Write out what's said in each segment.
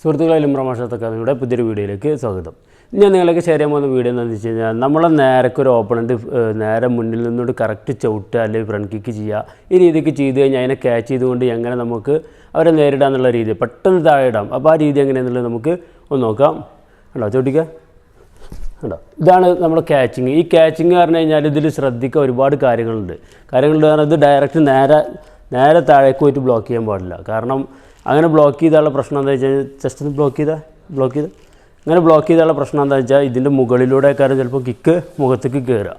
സുഹൃത്തുക്കളെ ലിംറമാഷത്തക്കാരുടെ പുതിയൊരു വീഡിയോയിലേക്ക് സ്വാഗതം. ഞാൻ നിങ്ങളൊക്കെ ഷെയർ ചെയ്യാൻ പോകുന്ന വീഡിയോ എന്താണെന്ന് വെച്ച് കഴിഞ്ഞാൽ നമ്മളെ നേരൊക്കെ ഒരു ഓപ്പണന്റ് നേരെ മുന്നിൽ നിന്നോട് കറക്റ്റ് ചവിട്ടുക അല്ലെങ്കിൽ ഫ്രണ്ട് കിക്ക് ചെയ്യുക ഈ രീതിക്ക് ചെയ്ത് കഴിഞ്ഞാൽ അതിനെ ക്യാച്ച് ചെയ്തുകൊണ്ട് എങ്ങനെ നമുക്ക് അവരെ നേരിടാന്നുള്ള രീതി പെട്ടെന്ന് താഴെ ഇടാം. അപ്പോൾ ആ രീതി എങ്ങനെയാണെന്നുള്ളത് നമുക്ക് ഒന്ന് നോക്കാം. ഉണ്ടോ ചവിട്ടിക്കുക ഉണ്ടോ ഇതാണ് നമ്മുടെ ക്യാച്ചിങ് ഈ ക്യാച്ചിങ് പറഞ്ഞു കഴിഞ്ഞാൽ ഇതിൽ ശ്രദ്ധിക്കുക ഒരുപാട് കാര്യങ്ങളുണ്ട്. കാര്യങ്ങളുണ്ട് കാരണം ഇത് ഡയറക്റ്റ് നേരെ നേരെ താഴേക്ക് പോയിട്ട് ബ്ലോക്ക് ചെയ്യാൻ പാടില്ല. കാരണം അങ്ങനെ ബ്ലോക്ക് ചെയ്താലുള്ള പ്രശ്നം എന്താ വെച്ചാൽ ജസ്റ്റ് ഒന്ന് ബ്ലോക്ക് ചെയ്താൽ ബ്ലോക്ക് ചെയ്ത്. അങ്ങനെ ബ്ലോക്ക് ചെയ്താലുള്ള പ്രശ്നം എന്താ വെച്ചാൽ ഇതിന്റെ മുകളിലൂടെ കാര്യം ചിലപ്പോൾ കിക്ക് മുഖത്തേക്ക് കയറുക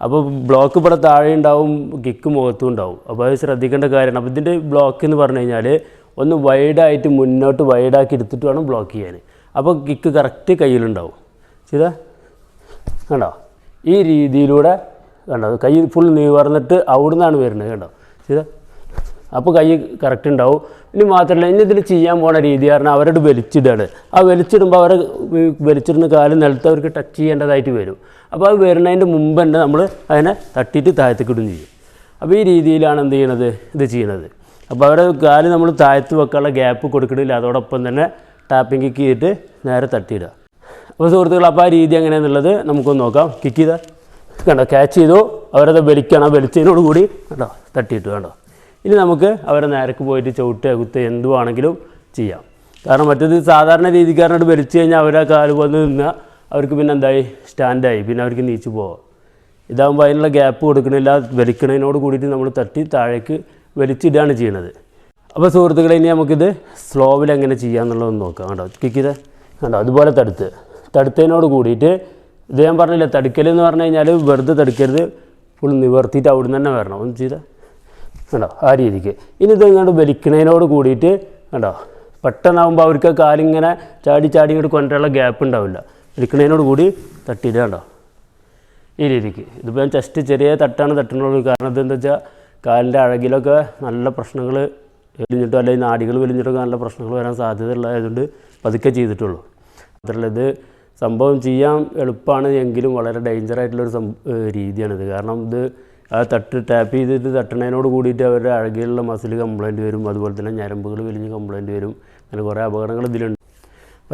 അപ്പോൾ ബ്ലോക്ക് ഇവിടെ താഴെ ഉണ്ടാവും കിക്ക് മുഖത്തും ഉണ്ടാവും. അപ്പോൾ അത് ശ്രദ്ധിക്കേണ്ട കാര്യമാണ്. അപ്പോൾ ഇതിന്റെ ബ്ലോക്ക് എന്ന് പറഞ്ഞു കഴിഞ്ഞാൽ ഒന്ന് വൈഡായിട്ട് മുന്നോട്ട് വൈഡാക്കി എടുത്തിട്ട് വേണം ബ്ലോക്ക് ചെയ്യാൻ അപ്പോൾ കിക്ക് കറക്റ്റ് കയ്യിലുണ്ടാവും. ചെയ്താ? കണ്ടോ? ഈ രീതിയിലൂടെ കണ്ടോ? കൈ ഫുൾ നിവർന്നിട്ട് അവിടെ നിന്നാണ് വരുന്നത് കണ്ടോ? ചെയ്താ? അപ്പോൾ കൈ കറക്റ്റ് ഉണ്ടാവും. ഇനി മാത്രമല്ല ഇനി ഇതിൽ ചെയ്യാൻ പോണ രീതി പറഞ്ഞാൽ അവരോട് വലിച്ചിടുകയാണ് ആ വലിച്ചിടുമ്പോൾ അവരെ വലിച്ചിടുന്ന കാൽ നിലത്ത് അവർക്ക് ടച്ച് ചെയ്യേണ്ടതായിട്ട് വരും. അപ്പോൾ അത് വരുന്നതിന്റെ മുമ്പ് തന്നെ നമ്മൾ അതിനെ തട്ടിയിട്ട് താഴത്തേക്ക് ഇടും ചെയ്യും. അപ്പോൾ ഈ രീതിയിലാണ് എന്ത് ചെയ്യണത്? ഇത് ചെയ്യണത്. അപ്പോൾ അവരെ കാൽ നമ്മൾ താഴത്ത് വെക്കാനുള്ള ഗ്യാപ്പ് കൊടുക്കണില്ല. അതോടൊപ്പം തന്നെ ടാപ്പിംഗ് കിക്ക് ചെയ്തിട്ട് നേരെ തട്ടിയിടുക. അപ്പോൾ സുഹൃത്തുക്കൾ അപ്പോൾ ആ രീതി എങ്ങനെയാണെന്നുള്ളത് നമുക്കൊന്ന് നോക്കാം. കിക്ക് ചെയ്താൽ കണ്ടോ? ക്യാച്ച് ചെയ്തു. അവരത് വലിക്കണം. വലിച്ചതിനോട് കൂടി കണ്ടോ? തട്ടിയിട്ടു കണ്ടോ? ഇനി നമുക്ക് അവരെ നേരക്ക് പോയിട്ട് ചവിട്ടുക കുത്തുക എന്തുവാണെങ്കിലും ചെയ്യാം. കാരണം മറ്റേത് സാധാരണ രീതിക്കാരനോട് വലിച്ചു കഴിഞ്ഞാൽ അവരെ കാൽ വന്ന് നിന്നാൽ അവർക്ക് പിന്നെ എന്തായി? സ്റ്റാൻഡായി. പിന്നെ അവർക്ക് നീച്ചു പോവാം. ഇതാകുമ്പോൾ അതിനുള്ള ഗ്യാപ്പ് കൊടുക്കണില്ല വലിക്കണതിനോട് കൂടിയിട്ട് നമ്മൾ തട്ടി താഴേക്ക് വലിച്ചിടുകയാണ് ചെയ്യണത്. അപ്പോൾ സുഹൃത്തുക്കളെ ഇനി നമുക്കിത് സ്ലോവിൽ എങ്ങനെ ചെയ്യാമെന്നുള്ളതൊന്ന് നോക്കാം. കേട്ടോ കിക്കിത്? കണ്ടോ? അതുപോലെ തടുത്ത്. തടുത്തതിനോട് കൂടിയിട്ട് ഇത് ഞാൻ പറഞ്ഞില്ല തടുക്കൽ എന്ന് പറഞ്ഞു കഴിഞ്ഞാൽ വെറുതെ തടുക്കരുത്. ഫുൾ നിവർത്തിയിട്ട് അവിടുന്ന് തന്നെ വരണം. ഒന്ന് ചെയ്താൽ കണ്ടോ? ആ രീതിക്ക്. ഇനി ഇത് ഇങ്ങോട്ട് വലിക്കണതിനോട് കൂടിയിട്ട് കണ്ടോ? പെട്ടെന്നാകുമ്പോൾ അവർക്ക് കാലിങ്ങനെ ചാടി ചാടി ഇങ്ങോട്ട് കൊണ്ടുള്ള ഗ്യാപ്പ് ഉണ്ടാവില്ല. വലിക്കണേനോട് കൂടി തട്ടിയിട്ട് കണ്ടോ? ഈ രീതിക്ക്. ഇതിപ്പോൾ ഞാൻ ജസ്റ്റ് ചെറിയ തട്ടാണ് തട്ടുന്നുള്ളൂ കാരണം ഇതെന്താ വെച്ചാൽ കാലിന്റെ അഴകിലൊക്കെ നല്ല പ്രശ്നങ്ങൾ വലിഞ്ഞിട്ടോ അല്ലെങ്കിൽ നാടികൾ വലിഞ്ഞിട്ടൊക്കെ നല്ല പ്രശ്നങ്ങൾ വരാൻ സാധ്യതയുള്ളതായതുകൊണ്ട് പതുക്കെ ചെയ്തിട്ടുള്ളൂ. മാത്രമല്ല ഇത് സംഭവം ചെയ്യാൻ എളുപ്പമാണ് എങ്കിലും വളരെ ഡേഞ്ചറായിട്ടുള്ളൊരു സം രീതിയാണിത്. കാരണം ഇത് ആ തട്ട് ടാപ്പ് ചെയ്തിട്ട് തട്ടണതിനോട് കൂടിയിട്ട് അവരുടെ അഴകിലുള്ള മസിൽ കംപ്ലയിന്റ് വരും. അതുപോലെ തന്നെ ഞരമ്പുകൾ വലിഞ്ഞ് കംപ്ലയിന്റ് വരും. അങ്ങനെ കുറേ അപകടങ്ങൾ ഇതിലുണ്ട്.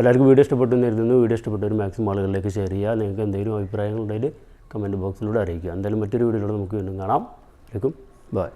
എല്ലാവർക്കും വീഡിയോ ഇഷ്ടപ്പെട്ടു എന്ന് വീഡിയോ ഇഷ്ടപ്പെട്ടവർ മാക്സിമം ആളുകളിലേക്ക് ഷെയർ ചെയ്യുക. നിങ്ങൾക്ക് എന്തെങ്കിലും അഭിപ്രായങ്ങളുണ്ടെങ്കിൽ കമന്റ് ബോക്സിലൂടെ അറിയിക്കുക. എന്തായാലും മറ്റൊരു വീഡിയോയിലൂടെ നമുക്ക് വീണ്ടും കാണാം. ആയിരിക്കും ബൈ